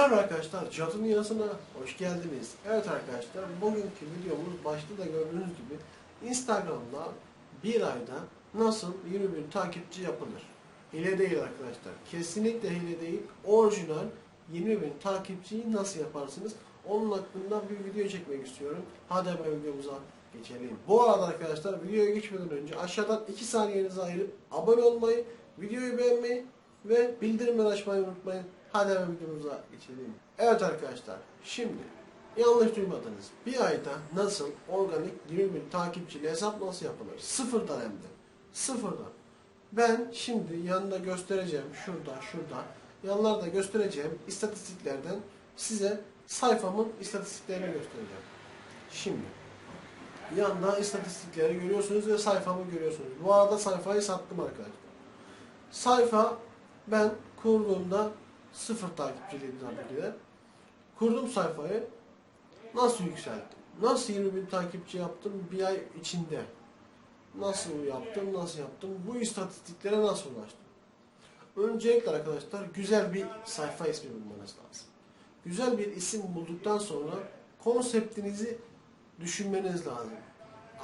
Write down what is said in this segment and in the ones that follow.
Merhaba arkadaşlar, Çatı Dünyası'na hoş geldiniz. Evet arkadaşlar, bugünkü videomuz başta da gördüğünüz gibi Instagram'da bir ayda nasıl 20 bin takipçi yapılır? Hile değil arkadaşlar, kesinlikle hile değil. Orijinal 20 bin takipçiyi nasıl yaparsınız? Onun hakkında bir video çekmek istiyorum. Hadi hemen videomuza geçelim. Bu arada arkadaşlar videoya geçmeden önce aşağıdan 2 saniyenizi ayırıp abone olmayı, videoyu beğenmeyi ve bildirimleri açmayı unutmayın. Hadi hemen videomuza geçelim. Evet arkadaşlar, şimdi yanlış duymadınız. Bir ayda nasıl organik 20 bin takipçili hesap nasıl yapılır? Sıfırdan hem de. Sıfırdan. Ben şimdi yanında göstereceğim, şurada, şurada, yanlarda göstereceğim istatistiklerden size sayfamın istatistiklerini göstereceğim. Şimdi yanda istatistikleri görüyorsunuz ve sayfamı görüyorsunuz. Bu arada sayfayı sattım arkadaşlar. Sayfa ben kurduğumda sıfır ki de. Kurdum sayfayı. Nasıl yükselttim? Nasıl 20 bin takipçi yaptım bir ay içinde? Nasıl yaptım, nasıl yaptım? Bu istatistiklere nasıl ulaştım? Öncelikle arkadaşlar güzel bir sayfa ismi bulmanız lazım. Güzel bir isim bulduktan sonra konseptinizi düşünmeniz lazım.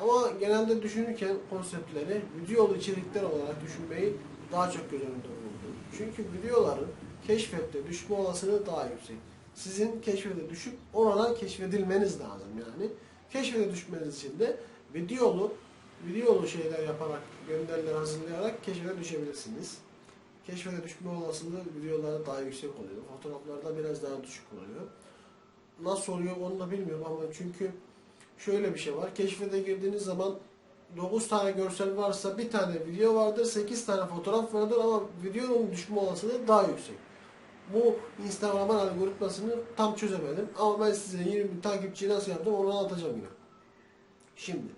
Ama genelde düşünürken konseptleri videolu içerikler olarak düşünmeyi daha çok göz önünde bulundurun. Çünkü videoların keşfette düşme olasılığı daha yüksek. Sizin keşfete düşüp oradan keşfedilmeniz lazım yani. Keşfete düşmeniz için de videolu videolu şeyler yaparak, gönderiler hazırlayarak keşfete düşebilirsiniz. Keşfete düşme olasılığı videolarda daha yüksek oluyor. Fotoğraflarda biraz daha düşük oluyor. Nasıl oluyor onu da bilmiyorum ama çünkü şöyle bir şey var. Keşfete girdiğiniz zaman 9 tane görsel varsa bir tane video vardır, 8 tane fotoğraf vardır ama videonun düşme olasılığı daha yüksek. Bu Instagram'ın algoritmasını tam çözemedim ama ben size 20 bin takipçiyi nasıl yaptım onu anlatacağım yine. Şimdi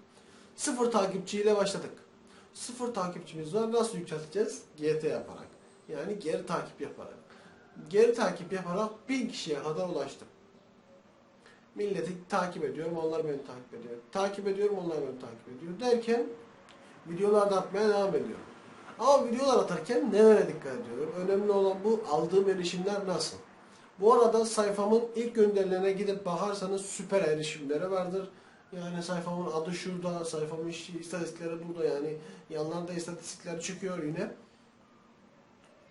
sıfır takipçiyle başladık. Sıfır takipçimiz var. Nasıl yükselteceğiz? GT yaparak. Yani geri takip yaparak. Geri takip yaparak 1000 kişiye kadar ulaştım. Milleti takip ediyorum, onlar beni takip ediyor. Takip ediyorum, onlar beni takip ediyor. Derken videolar da atmaya devam ediyorum. Ama videolar atarken nelere dikkat ediyorum? Önemli olan bu aldığım erişimler nasıl? Bu arada sayfamın ilk gönderilerine gidip bakarsanız süper erişimleri vardır. Yani sayfamın adı şurada, sayfamın istatistikleri burada yani yanlarda istatistikler çıkıyor yine.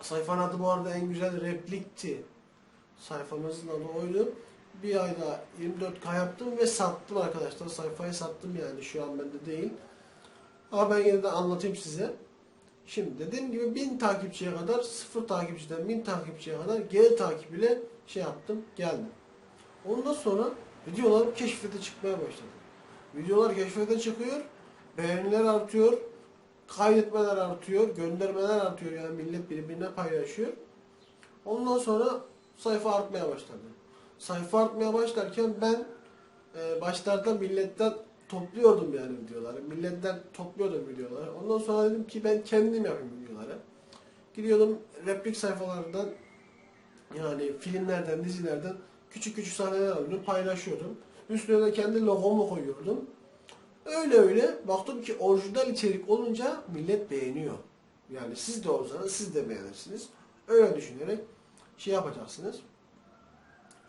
Sayfanın adı bu arada en güzel replikti. Sayfamızın adı oydu. Bir ayda 24K yaptım ve sattım arkadaşlar. Sayfayı sattım yani şu an bende değil. Ama ben yine de anlatayım size. Şimdi dediğim gibi 1000 takipçiye kadar, 0 takipçiden 1000 takipçiye kadar geri takip ile şey yaptım, geldim. Ondan sonra videolarım keşfete çıkmaya başladı. Videolar keşfete çıkıyor, beğeniler artıyor, kaydetmeler artıyor, göndermeler artıyor yani millet birbirine paylaşıyor. Ondan sonra sayfa artmaya başladı. Sayfa artmaya başlarken ben e, başlarda milletten topluyordum yani videoları. Milletten topluyordum videoları. Ondan sonra dedim ki ben kendim yapayım videoları. Gidiyordum replik sayfalarından yani filmlerden, dizilerden küçük küçük sahneler alıyordum, paylaşıyordum. Üstüne de kendi logomu koyuyordum. Öyle öyle baktım ki orijinal içerik olunca millet beğeniyor. Yani siz de olsanız siz de beğenirsiniz. Öyle düşünerek şey yapacaksınız.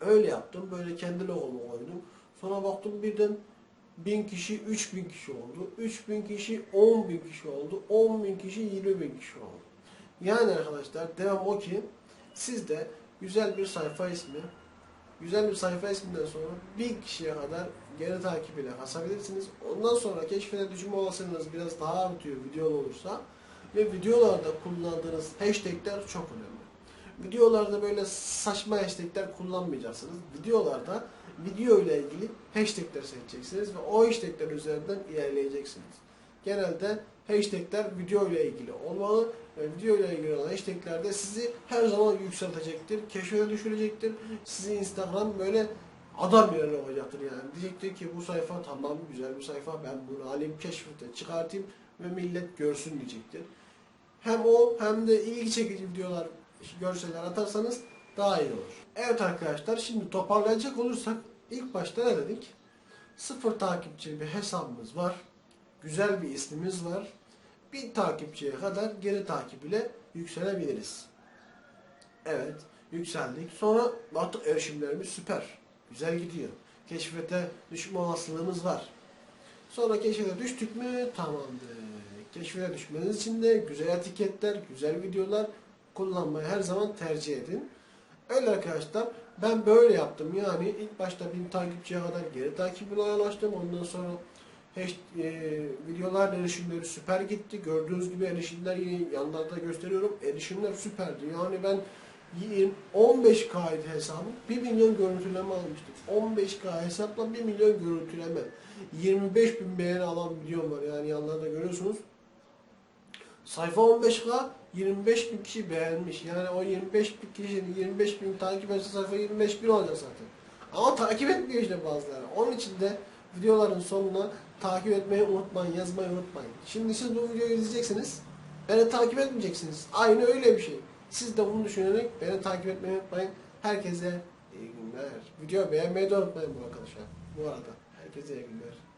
Öyle yaptım. Böyle kendi logomu koydum. Sonra baktım birden 1000 kişi 3000 kişi oldu. 3000 kişi 10 bin kişi oldu. 10 bin kişi 20 bin kişi oldu. Yani arkadaşlar devam o ki siz de güzel bir sayfa ismi güzel bir sayfa isminden sonra 1000 kişiye kadar geri takip ile kasabilirsiniz. Ondan sonra keşfete düşme olasılığınız biraz daha artıyor videolu olursa ve videolarda kullandığınız hashtagler çok önemli. Videolarda böyle saçma hashtagler kullanmayacaksınız. Videolarda video ile ilgili hashtagler seçeceksiniz ve o hashtagler üzerinden ilerleyeceksiniz. Genelde hashtagler video ile ilgili olmalı ve video ile ilgili olan hashtagler de sizi her zaman yükseltecektir, keşfete düşürecektir. Sizi Instagram böyle adam yerine koyacaktır yani. Diyecektir ki bu sayfa tamam güzel bir sayfa ben bunu alayım keşfete çıkartayım ve millet görsün diyecektir. Hem o hem de ilgi çekici videolar, görseller atarsanız daha iyi olur. Evet arkadaşlar şimdi toparlayacak olursak ilk başta ne dedik? Sıfır takipçi bir hesabımız var. Güzel bir ismimiz var. Bir takipçiye kadar geri takip ile yükselebiliriz. Evet. yükseldik. Sonra baktık erişimlerimiz süper. Güzel gidiyor. Keşfete düşme olasılığımız var. Sonra keşfete düştük mü tamamdır. Keşfete düşmeniz için de güzel etiketler, güzel videolar kullanmayı her zaman tercih edin. Öyle arkadaşlar ben böyle yaptım. Yani ilk başta bin takipçiye kadar geri takibine ulaştım. Ondan sonra hash, e, videolar erişimleri süper gitti. Gördüğünüz gibi erişimler yine yanlarda gösteriyorum. Erişimler süperdi. Yani ben 15K idi hesabım. 1 milyon görüntüleme almıştım. 15K hesapla 1 milyon görüntüleme. 25 bin beğeni alan videom var. Yani yanlarda görüyorsunuz. Sayfa 15K 25 bin kişi beğenmiş. Yani o 25 bin kişinin 25 bin takip etse sayfa 25 bin olacak zaten. Ama takip etmiyor işte bazıları. Onun için de videoların sonuna takip etmeyi unutmayın, yazmayı unutmayın. Şimdi siz bu videoyu izleyeceksiniz. Beni takip etmeyeceksiniz. Aynı öyle bir şey. Siz de bunu düşünerek beni takip etmeyi unutmayın. Herkese iyi günler. Video beğenmeyi de unutmayın bu arkadaşlar. Bu arada. Herkese iyi günler.